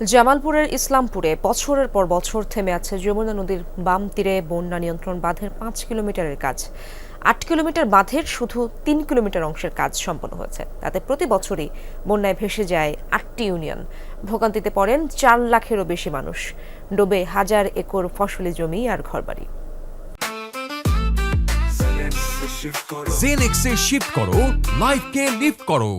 জামালপুরের ইসলামপুরে বছরের পর বছর থেমে আছে যমুনা নদীর বাম তীরে বন্যা নিয়ন্ত্রণ বাঁধের পাঁচ কিলোমিটারের কাজ। আট কিলোমিটার বাঁধের শুধু তিন কিলোমিটার অংশের কাজ সম্পন্ন হয়েছে। তাতে প্রতি বছরই বন্যায় ভেসে যায় আটটি ইউনিয়ন। ভোগান্তিতে পড়েন চার লাখেরও বেশি মানুষ। ডোবে হাজার একর ফসলি জমি আর ঘরবাড়ি। জেনেক্সে শিফট করো লাইফকে লিফট করো।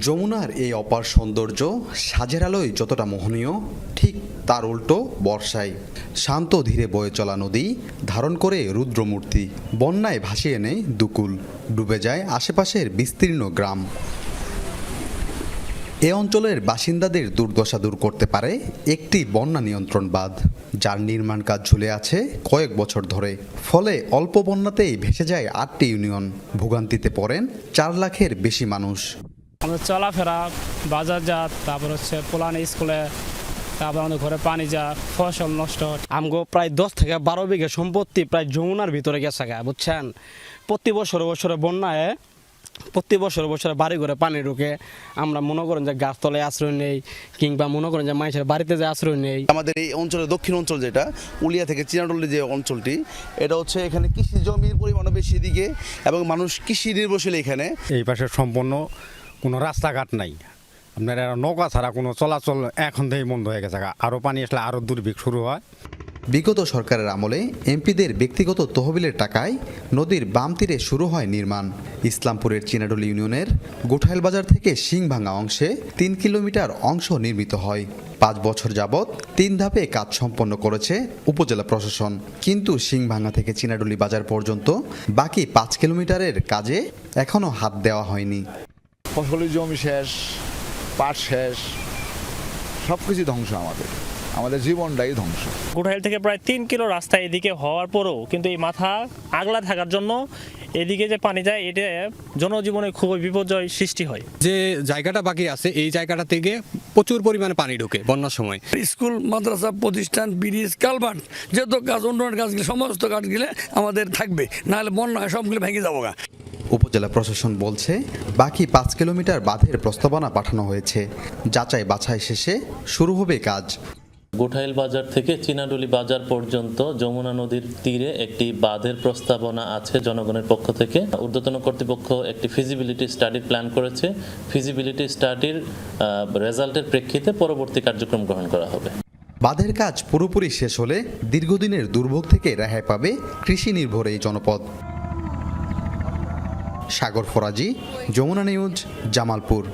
যমুনার এই অপার সৌন্দর্য সাজের আলোয় যতটা মোহনীয়, ঠিক তার উল্টো বর্ষায়। শান্ত ধীরে বয়ে চলা নদী, ধারণ করে রুদ্রমূর্তি। বন্যায় ভাসিয়ে নেয় দুকুল, ডুবে যায় আশেপাশের বিস্তীর্ণ গ্রাম। এ অঞ্চলের বাসিন্দাদের দুর্দশা দূর করতে পারে একটি বন্যা নিয়ন্ত্রণ বাঁধ, যার নির্মাণ কাজ ঝুলে আছে কয়েক বছর ধরে। ফলে অল্প বন্যাতেই ভেসে যায় আটটি ইউনিয়ন। ভোগান্তিতে পড়েন চার লাখের বেশি মানুষ। আমাদের চলাফেরা বাজারজাত তারপর হচ্ছে পোলান স্কুলে তারপর আমাদের ঘরে পানি যা ফসল নষ্ট। আমগো প্রায় দশ থেকে বারো বিঘে সম্পত্তি প্রায় যমুনার ভিতরে গেছে গা বুঝছেন? প্রতি বছরে বছরে বন্যায় প্রতি বছর বছরে বাড়ি ঘরে পানি ঢুকে আমরা মনে করেন যে গাছতলায় আশ্রয় নেই কিংবা মনে করেন যে মানুষের বাড়িতে যে আশ্রয় নেই। আমাদের এই অঞ্চলের দক্ষিণ অঞ্চল যেটা উলিয়া থেকে চিনাডলি যে অঞ্চলটি এটা হচ্ছে এখানে কৃষি জমির পরিমাণও বেশি দিকে এবং মানুষ কৃষি নির্ভরশীল এখানে। এই পাশে সম্পূর্ণ কোনো রাস্তাঘাট নাই। আপনার নৌকা ছাড়া কোনো চলাচল এখন থেকেই বন্ধ হয়ে গেছে। আরও পানি আসলে আরও দুর্ভিক্ষ শুরু হয়। বিগত সরকারের আমলে এমপিদের ব্যক্তিগত তহবিলের টাকায় নদীর বাম তীরে শুরু হয় নির্মাণ। ইসলামপুরের চিনাডল ইউনিয়নের গোঠাইল বাজার থেকে সিংভাঙা অংশে তিন কিলোমিটার অংশ নির্মিত হয়। পাঁচ বছর যাবৎ তিন ধাপে কাজ সম্পন্ন করেছে উপজেলা প্রশাসন। কিন্তু সিংভাঙা থেকে চিনাডলি বাজার পর্যন্ত বাকি পাঁচ কিলোমিটারের কাজে এখনও হাত দেওয়া হয়নি। ফসলি জমি শেষ পাট শেষ সব কিছু ধ্বংস আমাদের। আমাদের জীবনটাই ধ্বংস। গুঠাইল থেকে প্রায় তিন কিলো রাস্তা এদিকে হওয়ার পরেও কিন্তু এই মাথা আগলা থাকার জন্য এদিকে যে পানি যায় এটা জনজীবনে খুবই বিপর্যয় সৃষ্টি হয়। যে জায়গাটা বাকি আছে এই জায়গাটা থেকে প্রচুর পরিমাণে পানি ঢোকে বন্যার সময়। স্কুল মাদ্রাসা প্রতিষ্ঠান ব্রিজ কালভার্ট যত কাজ উন্নয়ন কাজগুলো সমস্ত কাজগুলো আমাদের থাকবে। নাহলে বন্যা সবগুলো ভেঙে যাব গা। উপজেলা প্রশাসন বলছে বাকি পাঁচ কিলোমিটার বাঁধের প্রস্তাবনা পাঠানো হয়েছে। যাচাই বাছাই শেষে শুরু হবে কাজ। গোঠাইল বাজার থেকে চিনাডলি বাজার পর্যন্ত যমুনা নদীর তীরে একটি বাঁধের প্রস্তাবনা আছে জনগণের পক্ষ থেকে। ঊর্ধ্বতন কর্তৃপক্ষ একটি ফিজিবিলিটি স্টাডি প্ল্যান করেছে। ফিজিবিলিটি স্টাডির রেজাল্টের প্রেক্ষিতে পরবর্তী কার্যক্রম গ্রহণ করা হবে। বাঁধের কাজ পুরোপুরি শেষ হলে দীর্ঘদিনের দুর্ভোগ থেকে রেহাই পাবে কৃষি নির্ভর এই জনপদ। সাগর ফরাজি যমুনা নিউজ জামালপুর।